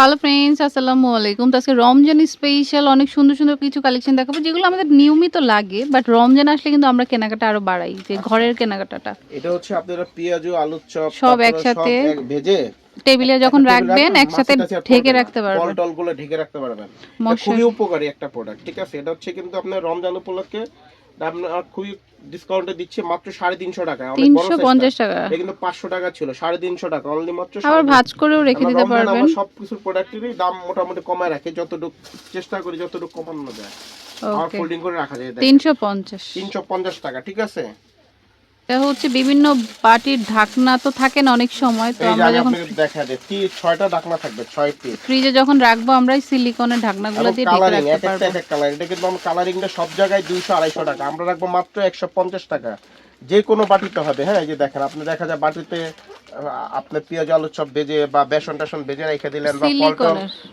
Hello friends আসসালামু আলাইকুম। তো আজকে রমজান স্পেশাল অনেক সুন্দর সুন্দর কিছু কালেকশন দেখাবো যেগুলো আমাদের নিয়মিত লাগে বাট রমজান আসলে কিন্তু আমরা কেনাকাটা আরও বাড়াই যে ঘরের কেনাকাটাটা। এটা হচ্ছে আপনারা পেঁয়াজু আলুর চপ সব একসাথে ভেজে টেবিলে যখন রাখবেন একসাথে ঢেকে। রাখতে ফল পারবেন। টলগুলো ঢেকে রাখতে পারবেন। খুবই উপকারী একটা প্রোডাক্ট ঠিক আছে? এটা হচ্ছে কিন্তু আপনার রমজান উপলক্ষে খুবই ডিসকাউন্টে দিচ্ছে মাত্র সাড়ে তিনশো টাকা। তিনশো পঞ্চাশ টাকা। কিন্তু পাঁচশো টাকা ছিল সাড়ে তিনশো টাকা। অনলি মাত্র আবার 350 ভাজ করেও রেখে দিতে পারবেন। সব সবকিছু প্রোডাক্টেরই দাম মোটামুটি কমায় রাখে যতটুকু চেষ্টা করি যতটুকু কমানো যায়। আর ফোল্ডিং করে রাখা যায় তিনশো পঞ্চাশ। তিনশো পঞ্চাশ টাকা ঠিক আছে? এটা হচ্ছে বিভিন্ন বাটির ঢাকনা তো থাকে না অনেক সময় তো আমরা যখন দেখা দেয় তি- ছয়টা ডাকনা থাকবে ছয় পিস ফ্রিজে যখন রাখব আমরা সিলিকনের ঢাকনাগুলো দিয়ে ঢেকে কালারিং রাখতে পারব। এক এক কালার এটা কিন্তু আমরা কালারিংটা সব জায়গায় দুইশো আড়াইশো টাকা। আমরা রাখব মাত্র একশো পঞ্চাশ টাকা। যে কোনো বাটিতে হবে হ্যাঁ এই যে দেখেন আপনি দেখা যায় বাটিতে আহ, আপনার পেঁয়াজ আলু চপ ভেজে বা বেসন টেসন ভেজে রেখে দিলেন বা ফল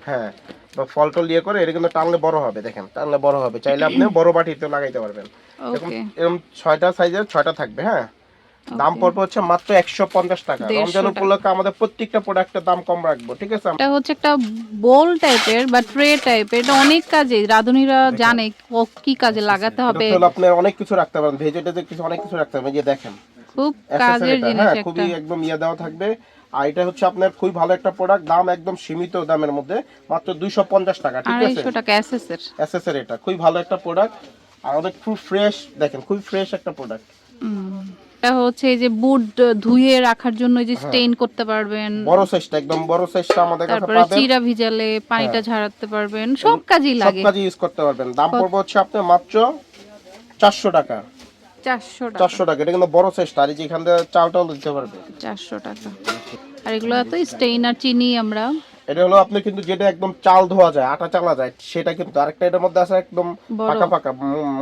হ্যাঁ। বা ফল টল ইয়ে করে এটা কিন্তু টানলে বড় হবে দেখেন টানলে বড় হবে। চাইলে আপনি বড় বাটিতে লাগাইতে পারবেন। এরকম এরকম ছয়টা সাইজের ছয়টা থাকবে হ্যাঁ? দাম পড়বে হচ্ছে মাত্র একশো পঞ্চাশ টাকা। রমজান উপলক্ষে আমাদের প্রত্যেকটা প্রোডাক্টের দাম কম রাখব ঠিক আছে? এটা হচ্ছে একটা বোল টাইপের বা ট্রে টাইপের এটা অনেক কাজে রাঁধুনিরা জানে ও- কি কাজে লাগাতে হবে এটা হলো আপনার অনেক কিছু রাখতে পারেন ভেজিটেবল কিছু অনেক কিছু রাখতে পারবেন এই যে দেখেন। খুব কাজের জিনিস হ্যাঁ একটা। খুবই একদম ইয়ে দেওয়া থাকবে। আর এটা হচ্ছে আপনার খুবই ভালো একটা প্রোডাক্ট দাম একদম সীমিত দামের মধ্যে মাত্র দুইশো পঞ্চাশ টাকা ঠিক আছে? এসএসের এসএসএর এটা খুবই ভালো একটা প্রোডাক্ট আর অনেক খুব ফ্রেশ দেখেন খুবই ফ্রেশ একটা প্রোডাক্ট এটা হচ্ছে এই যে বুট ধুয়ে রাখার জন্য এই যে হ্যাঁ। স্টেইন করতে পারবেন। বড় সাইজটা একদম বড় সাইজটা আমাদের কাছে তারপরে পাবেন। চিরা ভিজালে পানিটা ঝাড়াতে পারবেন সব কাজেই সব লাগে। কাজে ইউজ করতে পারবেন। দাম পড়বে হচ্ছে আপনার মাত্র চারশো টাকা। চারশো টাকা। চারশো টাকা এটা কিন্তু বড় সাইজটা আর এই যে এখান থেকে চালটাও দিতে পারবে। চারশো টাকা। আর এগুলো তো স্টেইন আর চিনি আমরা। এটা হলো আপনি কিন্তু যেটা একদম চাল ধোয়া যায় আটা চালা যায় সেটা কিন্তু আরেকটা এটার মধ্যে আছে একদম পাকা ফাঁকা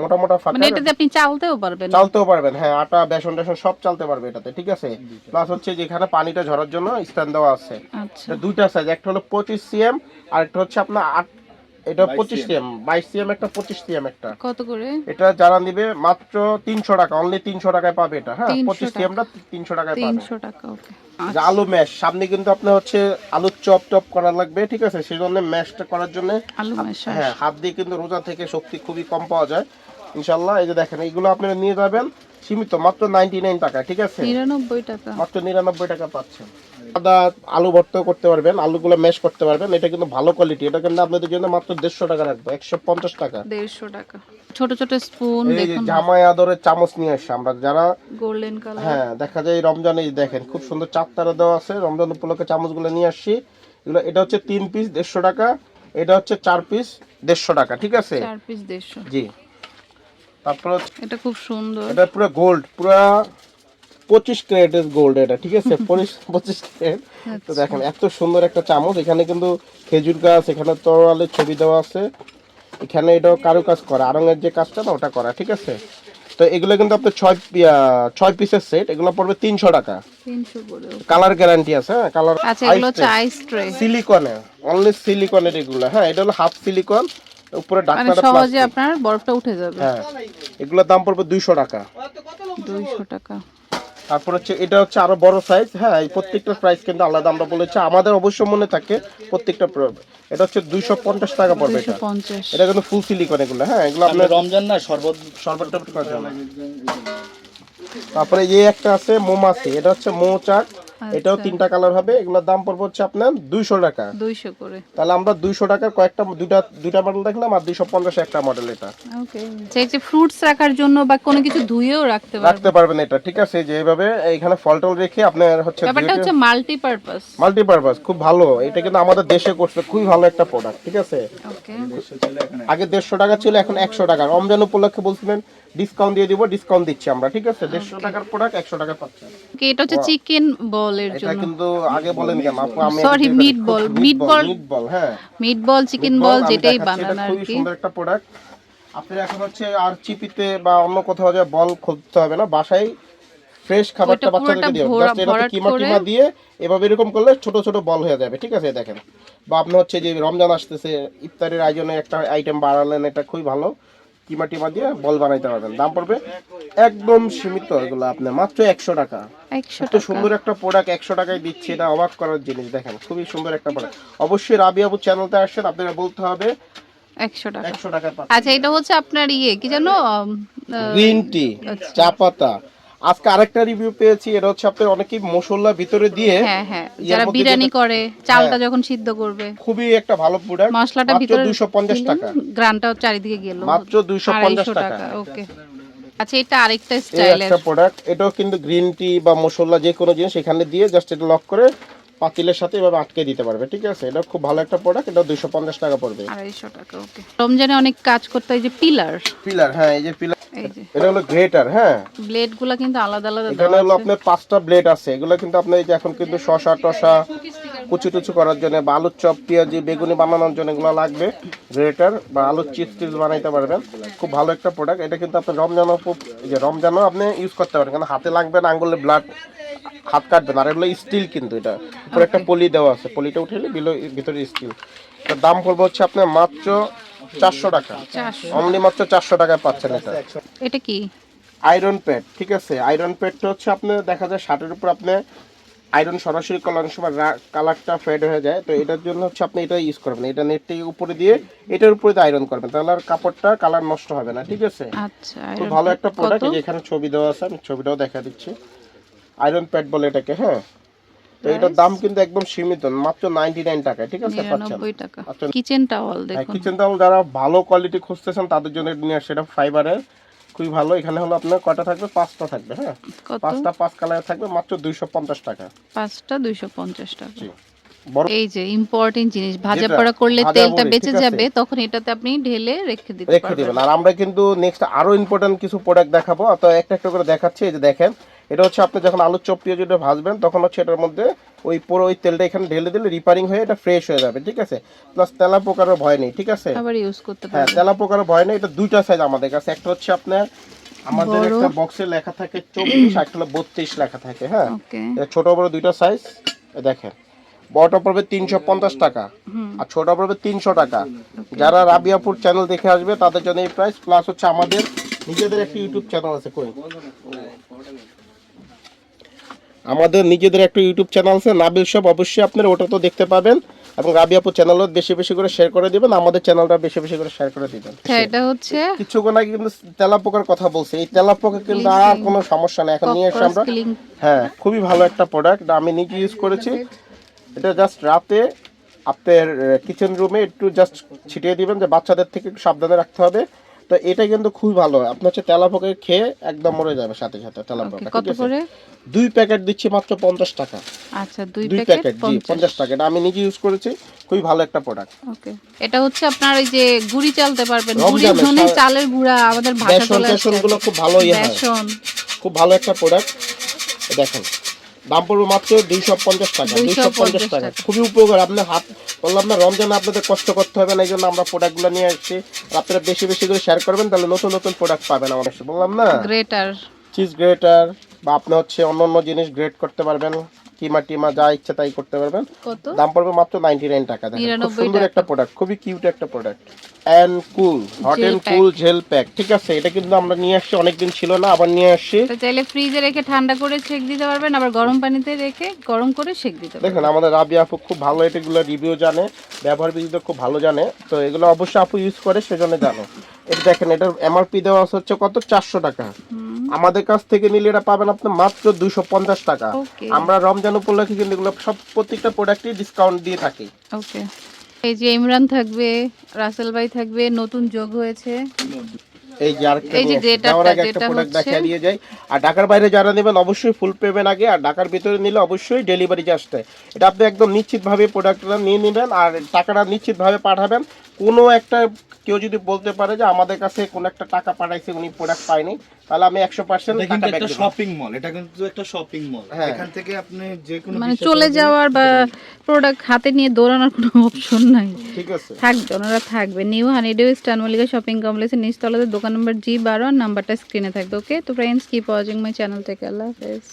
মোটা মোটা ফাঁকা। মানে এটাতে আপনি চালতেও পারবেন। চালতেও পারবেন হ্যাঁ আটা বেসন টেসন সব চালতে পারবে এটাতে ঠিক আছে? প্লাস হচ্ছে যেখানে পানিটা ঝরার জন্য স্থান দেওয়া আছে। আচ্ছা। দুইটা সাইজ একটা হলো পঁচিশ সিএম আর একটা হচ্ছে আপনার আট এটা পঁচিশ সিএম বাইশ সিএম একটা পঁচিশ সিএম একটা। কত করে? এটা যারা নিবে মাত্র তিনশো টাকা অনলি তিনশো টাকায় পাবে এটা হ্যাঁ? 300 পঁচিশ সিএমটা তিনশো টাকায় পাবে। তিনশো টাকা ওকে। আলু ম্যাশ সামনে কিন্তু আপনার হচ্ছে আলুর চপ টপ করা লাগবে ঠিক আছে? সেই জন্য ম্যাশটা করার জন্য আলু মেশা হ্যাঁ হাত দিয়ে কিন্তু রোজা থেকে শক্তি খুবই কম পাওয়া যায়। ইনশাল্লাহ এই যে দেখেন এইগুলো আপনারা নিয়ে যাবেন সীমিত মাত্র নাইনটি নাইন টাকা ঠিক আছে? নিরানব্বই টাকা। মাত্র নিরানব্বই টাকা পাচ্ছেন। আদা আলু ভর্তাও করতে পারবেন আলুগুলো ম্যাশ করতে পারবেন এটা কিন্তু ভালো কোয়ালিটি এটা কিন্তু আপনাদের জন্য মাত্র দেড়শো টাকা রাখব একশো পঞ্চাশ টাকা। দেড়শো টাকা। ছোট ছোট স্পুন দেখুন। জামাই আদরের চামচ নিয়ে আসছে আমরা যারা গোল্ডেন কালার হ্যাঁ দেখা যায় রমজানে দেখেন খুব সুন্দর চারতারা দেওয়া আছে রমজান উপলক্ষে চামচগুলো নিয়ে আসছি এগুলো এটা হচ্ছে তিন পিস দেড়শো টাকা এটা হচ্ছে চার পিস দেড়শো টাকা ঠিক আছে? চার পিস দেড়শো। জি। তারপর এটা খুব সুন্দর। এটা পুরো গোল্ড পুরো পঁচিশ ক্যারেটের গোল্ড এটা ঠিক আছে? পঁচিশ ক্যারেট। তো দেখেন এত সুন্দর একটা চামচ এখানে কিন্তু খেজুর গাছ এখানে তরোয়ালের ছবি দেওয়া আছে। এখানে এটাও কারু কাজ করা আরঙের যে কাজটা না ওটা করা ঠিক আছে? তো এগুলো কিন্তু আপনার ছয় ছয় পিসের সেট এগুলো পড়বে তিনশো টাকা। কালার গ্যারান্টি আছে হ্যাঁ? কালার আচ্ছা সিলিকনের অনলি সিলিকনের এগুলো হ্যাঁ? এটা হলো হাফ সিলিকন উপরে মানে ডাক্তার সহজে আপনার বরফটা উঠে যাবে। হ্যাঁ এগুলোর দাম পড়বে দুইশো টাকা। দুইশো টাকা। তারপর হচ্ছে এটা হচ্ছে আরও বড় সাইজ হ্যাঁ এই প্রত্যেকটা প্রাইস কিন্তু আলাদা আমরা বলেছি আমাদের অবশ্য মনে থাকে প্রত্যেকটা প্রয়োগ এটা হচ্ছে দুইশো পঞ্চাশ টাকা পড়বে এটা এটা কিন্তু ফুল সিলিকন এগুলো হ্যাঁ এগুলো আপনার রমজান না শরবত শরবত। তারপরে এই একটা আছে মোমাছি এটা হচ্ছে মৌচাক এটাও তিনটা কালার হবে। এগুলোর দাম পড়বে হচ্ছে আপনার দুইশো টাকা। দুইশো করে। তাহলে আমরা দুইশো টাকার কয়েকটা দুইটা দুইটা মডেল দেখলাম আর দুইশো পঞ্চাশ একটা মডেল এটা। ওকে। ফ্রুটস রাখার জন্য বা কোনো কিছু ধুয়েও রাখতে পারবে রাখতে পারবেন এটা ঠিক আছে? যেভাবে এইভাবে এইখানে ফল টল রেখে আপনার হচ্ছে ব্যাপারটা হচ্ছে মাল্টিপারপাস মাল্টিপারপাস খুব ভালো। এটা কিন্তু আমাদের দেশে করছে খুবই ভালো একটা প্রোডাক্ট ঠিক আছে? আগে দেড়শো টাকা ছিল এখন একশো টাকা রমজান উপলক্ষে বলছিলেন ডিসকাউন্ট দিয়ে দিব ডিসকাউন্ট দিচ্ছি আমরা ঠিক আছে? দেড়শো টাকার প্রোডাক্ট একশো টাকা পাচ্ছেন এটা হচ্ছে চিকেন বলের এটা জন্য। কিন্তু আগে বলেন কেন? আপু আমি Sorry, meat ball, meat ball- meat ball হ্যাঁ। মিট বল চিকেন বল যেটাই বানান আর কি সুন্দর একটা প্রোডাক্ট আপনি এখন হচ্ছে আর চিপিতে বা অন্য কোথাও যে বল খুঁজতে হবে না বাসায় ফ্রেশ খাবারটা বাচ্চাদেরকে দিয়ে জাস্ট এটাতে ভরাট কিমা দিয়ে এভাবে এরকম করলে ছোট ছোট বল হয়ে যাবে ঠিক আছে? দেখেন। বা আপনি হচ্ছে যে রমজান আসতেছে ইফতারের আয়োজনে একটা আইটেম বাড়ালেন এটা খুবই ভালো। কিমা টিমা দিয়ে বল বানাইতে পারবেন। দাম পড়বে একদম সীমিত এগুলো আপনি মাত্র একশো টাকা। এত সুন্দর একটা প্রোডাক্ট একশো টাকায় দিচ্ছে এটা অবাক করার জিনিস দেখেন খুবই সুন্দর একটা প্রোডাক্ট অবশ্যই রাবি আবু চ্যানেলতে আসছেন আপনারা বলতে হবে একশো টাকা। একশো টাকায় আচ্ছা এটা হচ্ছে আপনার ইয়ে কি জানো গ্রিন টি। চা পাতা। আজকে আরেকটা রিভিউ পেয়েছি এটা হচ্ছে আপনার অনেকেই মশলা ভিতরে দিয়ে হ্যাঁ হ্যাঁ যারা বিরিয়ানি করে চালটা হ্যাঁ। যখন সিদ্ধ করবে। খুবই একটা ভালো প্রোডাক্ট মশলাটা ভিতরে দুইশো পঞ্চাশ টাকা। গ্রানটাও চারিদিকে গেল। মাত্র দুইশো পঞ্চাশ টাকা। ওকে। আচ্ছা এটা আরেকটা এই স্টাইলের একটা প্রোডাক্ট এটাও কিন্তু গ্রিন টি বা মশলা যে কোনো জিনিস এখানে দিয়ে জাস্ট এটা লক করে পাতিলের সাথে এভাবে আটকে দিতে পারবে ঠিক আছে? এটা খুব ভালো একটা প্রোডাক্ট এটা দুইশো পঞ্চাশ টাকা পড়বে। আড়াইশো টাকা ওকে। রমজানে অনেক কাজ করতে হয় যে পিলার পিলার হ্যাঁ এই যে পিলার এই এটা হলো গ্রেটার হ্যাঁ। ব্লেডগুলা কিন্তু আলাদা আলাদা এখানে হলো আপনার পাঁচটা ব্লেড আছে। এগুলো কিন্তু আপনার এই যে এখন কিন্তু শশা টশা কুচি টুচি করার জন্য বা আলুর চপ পেঁয়াজি বেগুনি বানানোর জন্য এগুলো লাগবে। গ্রেটার বা আলুর চিপস টিপস বানাইতে পারবেন। খুব ভালো একটা প্রোডাক্ট এটা কিন্তু আপনার রমজানও খুব- এই যে রমজানও আপনি ইউজ করতে পারেন। কারণ হাতে লাগবে না আঙ্গুলে ব্লাড হাত কাটবেন আর এগুলো স্টিল কিন্তু এটা। উপরে একটা পলি দেওয়া আছে। পলিটা বিলো ভিতরে স্টিল দাম পড়বে হচ্ছে আপনার মাত্র চারশো টাকা। অনলি মাত্র চারশো টাকায় পাচ্ছেন এটা। এটা কি? আয়রন প্যাড ঠিক আছে? আয়রন প্যাডটা হচ্ছে আপনি দেখা যায় শার্টের উপর আপনি আয়রন সরাসরি অনেক সময় কালারটা ফেড হয়ে যায়। তো এটার জন্য হচ্ছে আপনি এটা ইউজ করবেন এটা নেটটি উপরে দিয়ে এটার উপরে দিয়ে আয়রন করবেন। তাহলে আর কাপড়টা কালার নষ্ট হবে না ঠিক আছে? আচ্ছা খুব ভালো একটা? প্রোডাক্ট যেখানে ছবি দেওয়া আছে আমি ছবিটাও দেখা দিচ্ছি। আয়রন প্যাড বলে এটাকে হ্যাঁ? তো এটার দাম কিন্তু একদম সীমিত মাত্র নাইনটি নাইন টাকা ঠিক আছে? পাচ্ছেন? টাকা। আচ্ছা। কিচেন টাওয়াল দেখুন। কিচেন টাওয়াল যারা ভালো কোয়ালিটি খুঁজতেছেন তাদের জন্য এটা নিয়ে আসছে। এটা ফাইবারের খুবই ভালো। এখানে হলো আপনার কয়টা থাকবে? পাঁচটা থাকবে হ্যাঁ? পাঁচটা পাঁচ কালার থাকবে মাত্র দুইশো পঞ্চাশ টাকা। পাঁচটা দুইশো পঞ্চাশ টাকা। জি। এই যে ইম্পর্টেন্ট জিনিস ভাজা পড়া করলে তেলটা বেঁচে যাবে তখন এটাতে আপনি ঢেলে রেখে দিতে রেখে পারবেন। দিবেন। আর আমরা কিন্তু নেক্সট আরও ইম্পর্টেন্ট কিছু প্রোডাক্ট দেখাবো। অত একটা একটা করে দেখাচ্ছি এই যে দেখেন এটা হচ্ছে আপনি যখন আলুর চপ পেঁয়াজ এটা ভাজবেন তখন হচ্ছে এটার মধ্যে ওই পুরো ওই তেলটা এখানে ঢেলে দিলে রিপেয়ারিং হয়ে এটা ফ্রেশ হয়ে যাবে ঠিক আছে? প্লাস তেলা পোকারও ভয় নেই ঠিক আছে? আবার ইউজ করতে হ্যাঁ তেলা পোকারও ভয় নেই এটা দুইটা সাইজ আমাদের কাছে। একটা হচ্ছে আপনার আমাদের একটা বক্সে লেখা থাকে চব্বিশ একটা বত্রিশ লেখা থাকে হ্যাঁ? এটা ছোট বড় দুইটা সাইজ দেখেন। বড়টা পড়বে তিনশো পঞ্চাশ টাকা আর ছোট পড়বে তিনশো টাকা। যারা রাবিয়াপুর চ্যানেল দেখে আসবে তাদের জন্য এই প্রাইস প্লাস হচ্ছে আমাদের নিজেদের একটা ইউটিউব চ্যানেল আছে কই আমাদের নিজেদের একটা ইউটিউব চ্যানেল আছে নাবিল সব অবশ্যই আপনারা ওটা তো দেখতে পাবেন এবং রাবি রাবিয়াপুর চ্যানেলও বেশি বেশি করে শেয়ার করে দিবেন আমাদের চ্যানেলটা বেশি বেশি করে শেয়ার করে দিবেন। আচ্ছা এটা হচ্ছে কিছুক্ষণ আগে কিন্তু তেলাপোকার কথা বলছি এই তেলাপোকা কিন্তু আর কোনো সমস্যা নেই এখন নিয়ে এসে আমরা হ্যাঁ খুবই ভালো একটা প্রোডাক্ট আমি নিজে ইউজ করেছি। এটা জাস্ট রাতে আপনার কিচেন রুমে একটু জাস্ট ছিটিয়ে দিবেন যে বাচ্চাদের থেকে একটু সাবধানে রাখতে হবে। তো এটা কিন্তু খুবই ভালো আপনার হচ্ছে তেলাপোকা খেয়ে একদম মরে যাবে সাথে সাথে তেলাপোকা। কত করে? দুই প্যাকেট দিচ্ছি মাত্র পঞ্চাশ টাকা। আচ্ছা দুই প্যাকেট প্যাকেট জি পঞ্চাশ। পঞ্চাশ টাকা। এটা আমি নিজে ইউজ করেছি। খুবই ভালো একটা প্রোডাক্ট ওকে। এটা হচ্ছে আপনার ওই যে গুড়ি চালতে পারবেন। গুড়ি ধনে চালের গুঁড়া আমাদের ভাষা চলে আসছে। গুলো খুব ভালো ইয়ে হয়। খুব ভালো একটা প্রোডাক্ট দেখেন দাম পড়বে মাত্র দুইশো পঞ্চাশ টাকা। 250 দুইশো পঞ্চাশ টাকা। টাকা। খুবই উপকার। আপনার হাত বললাম না রমজান আপনাদের কষ্ট করতে হবে না এই জন্য আমরা প্রোডাক্টগুলো নিয়ে আসছি। আপনারা বেশি বেশি করে শেয়ার করবেন তাহলে নতুন নতুন প্রোডাক্ট পাবেন আমার কাছে। বললাম না? গ্রেটার চিজ গ্রেটার বা আপনি হচ্ছে অন্য অন্য জিনিস গ্রেট করতে পারবেন। কিমা টিমা যা ইচ্ছা তাই করতে পারবেন। দাম পড়বে মাত্র নাইনটি নাইন টাকা দেখেন। খুব সুন্দর একটা প্রোডাক্ট খুবই কিউট একটা product and cool hot and cool gel pack ঠিক আছে? এটা কিন্তু আমরা নিয়ে আসছি অনেকদিন ছিল না আবার নিয়ে আসছি। তো চাইলে ফ্রিজে রেখে ঠান্ডা করে সেক দিতে পারবেন আবার গরম পানিতে রেখে গরম করে সেক দিতে পারবেন। দেখেন আমাদের রাবি আপু খুব ভালো এটাগুলো রিভিউ জানে ব্যবহার বিধিতে খুব ভালো জানে তো এগুলো অবশ্যই আপু ইউজ করে সেজন্য জানো। এটা দেখেন এটার এমআরপি দেওয়া হচ্ছে কত? চারশো টাকা। আমাদের কাছ থেকে নিলে এটা পাবেন আপনি মাত্র দুইশো পঞ্চাশ টাকা। আমরা রমজান উপলক্ষে কিন্তু এগুলো সব প্রত্যেকটা প্রোডাক্টই ডিসকাউন্ট দিয়ে থাকি। ওকে এই যে ইমরান থাকবে রাসেল ভাই থাকবে নতুন যোগ হয়েছে। এই যে একটা প্রোডাক্ট হচ্ছে- দেখিয়ে যাই। আর ঢাকার বাইরে যারা নেবেন অবশ্যই ফুল পেমেন্ট আগে আর ঢাকার ভিতরে নিলে অবশ্যই ডেলিভারি চার্জটা এটা আপনি একদম নিশ্চিতভাবে প্রোডাক্টটা নিয়ে নেবেন আর টাকাটা নিশ্চিতভাবে পাঠাবেন। কোনো একটা কেউ যদি বলতে পারে যে আমাদের কাছে কোন একটা টাকা পাঠাইছে উনি প্রোডাক্ট পায়নি তাহলে আমি একশো পার্সেন্ট এটা কিন্তু একটা শপিং মল এটা কিন্তু একটা শপিং মল হ্যাঁ। এখান থেকে আপনি যে কোনো মানে চলে যাওয়ার বা প্রোডাক্ট হাতে নিয়ে দৌড়ানোর কোনো অপশন নাই। ঠিক আছে। থাকবে ওনারা থাকবে। নিউ হানিডে স্টান মল্লিকা শপিং কমপ্লেক্সের নিচতলাতে দোকান নম্বর জি বারো আর নাম্বারটা স্ক্রিনে থাকবে ওকে তো friends keep watching my channel থেকে আল্লাহ হাফেজ।